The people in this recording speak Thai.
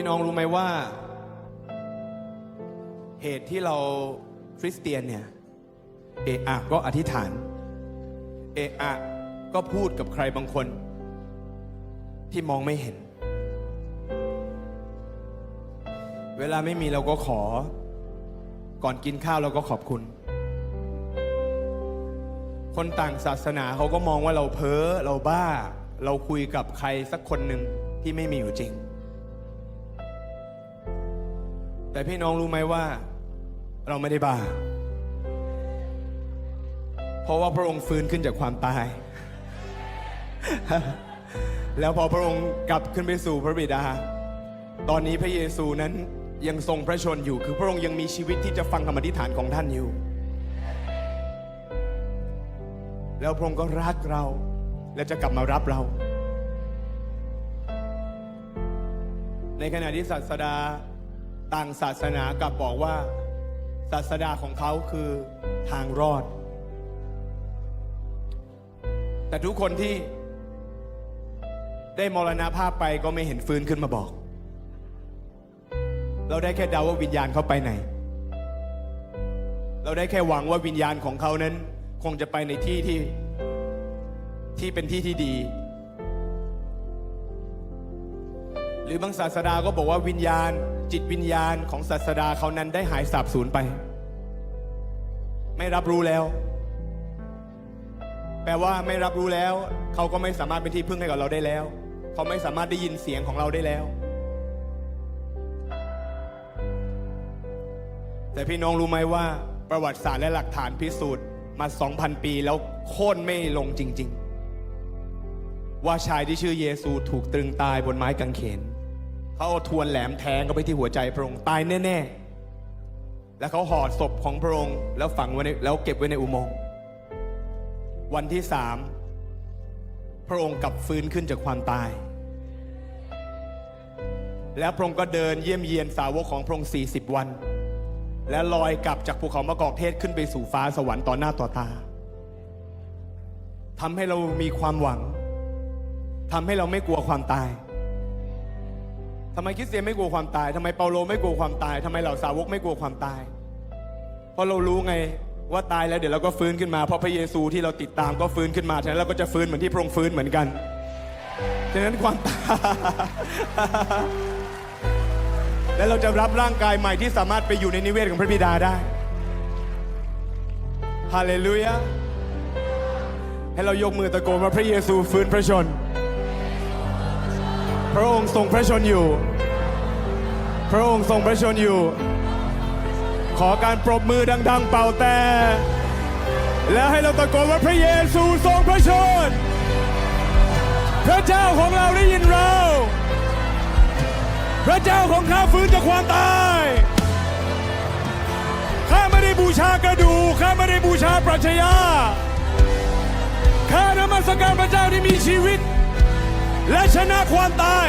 พี่น้องรู้ไหมว่า เหตุที่เราคริสเตียนเนี่ย เอะอะก็อธิษฐาน เอะอะก็พูดกับใครบางคน ที่มองไม่เห็น เวลาไม่มีเราก็ขอ ก่อนกินข้าวเราก็ขอบคุณ คนต่างศาสนาเขาก็มองว่าเราเพ้อเราบ้า เราคุยกับใครสักคนหนึ่งที่ไม่มีอยู่จริง แต่พี่น้องรู้ไหมว่า เราไม่ได้บ้า เพราะว่าพระองค์ฟื้นขึ้นจากความตาย แล้วพอพระองค์กลับขึ้นไปสู่พระบิดา ตอนนี้พระเยซูนั้นยังทรงพระชนอยู่ คือพระองค์ยังมีชีวิตที่จะฟังคำอธิษฐานของท่านอยู่ แล้วพระองค์ก็รักเรา และจะกลับมารับเรา ในขณะที่ศาสดา ต่างศาสนากลับบอกว่า ศาสดาของเขาคือทางรอด แต่ทุกคนที่ได้มรณภาพไปก็ไม่เห็นฟื้นขึ้นมาบอก เราได้แค่เดาว่าวิญญาณเขาไปไหน เราได้แค่หวังว่าวิญญาณของเขานั้น คงจะไปในที่ที่ที่เป็นที่ที่ดี หรือบางศาสดาก็บอกว่าวิญญาณ จิตวิญญาณของศาสดาเขานั้นได้หายสาบสูญไป ไม่รับรู้แล้ว แปลว่าไม่รับรู้แล้ว เขาก็ไม่สามารถเป็นที่พึ่งให้กับเราได้แล้ว เขาไม่สามารถได้ยินเสียงของเราได้แล้ว แต่พี่น้องรู้ไหมว่า ประวัติศาสตร์และหลักฐานพิสูจน์มา 2,000 ปีแล้วโค่นไม่ลงจริง ๆ ว่าชายที่ชื่อเยซูถูกตรึงตายบนไม้กางเขน เขาเอาทวนแหลมแทงเข้าไปที่หัวใจพระองค์ตายแน่ๆ แล้วเขาห่อศพของพระองค์แล้วฝังไว้ในแล้วเก็บไว้ในอุโมงค์วันที่สามพระองค์กลับฟื้นขึ้นจากความตาย แล้วพระองค์ก็เดินเยี่ยมเยียนสาวกของพระองค์40 วัน และลอยกลับจากภูเขามะกอกเทศขึ้นไปสู่ฟ้าสวรรค์ต่อหน้าต่อตาทำให้เรามีความหวังทำให้เราไม่กลัวความตาย ทำไมคริสเตียนไม่กลัวความตายทำไมเปาโลไม่กลัวความตายทำไมเหล่าสาวกไม่กลัวความตาย เพราะเรารู้ไงว่าตายแล้วเดี๋ยวเราก็ฟื้นขึ้นมา เพราะพระเยซูที่เราติดตามก็ฟื้นขึ้นมาฉะนั้นเราก็จะฟื้นเหมือนที่พระองค์ฟื้นเหมือนกันฉะนั้นความตายและเราจะรับร่างกายใหม่ที่สามารถไปอยู่ในนิเวศของพระบิดาได้ฮาเลลูยาให้เรายกมือตะโกนว่าพระเยซูฟื้นพระชน พระองค์ทรงพระชนอยู่ พระองค์ทรงพระชนอยู่ ขอการปรบมือดัง ๆ เป่าแต่ แล้วให้เราตะโกนว่าพระเยซูทรงพระชน พระเจ้าของเราได้ยินเรา พระเจ้าของข้าฟื้นจากความตายข้าไม่ได้บูชากระดูข้าไม่ได้บูชาปรัชญาข้านมัสการพระเจ้าที่มีชีวิต และชนะความตาย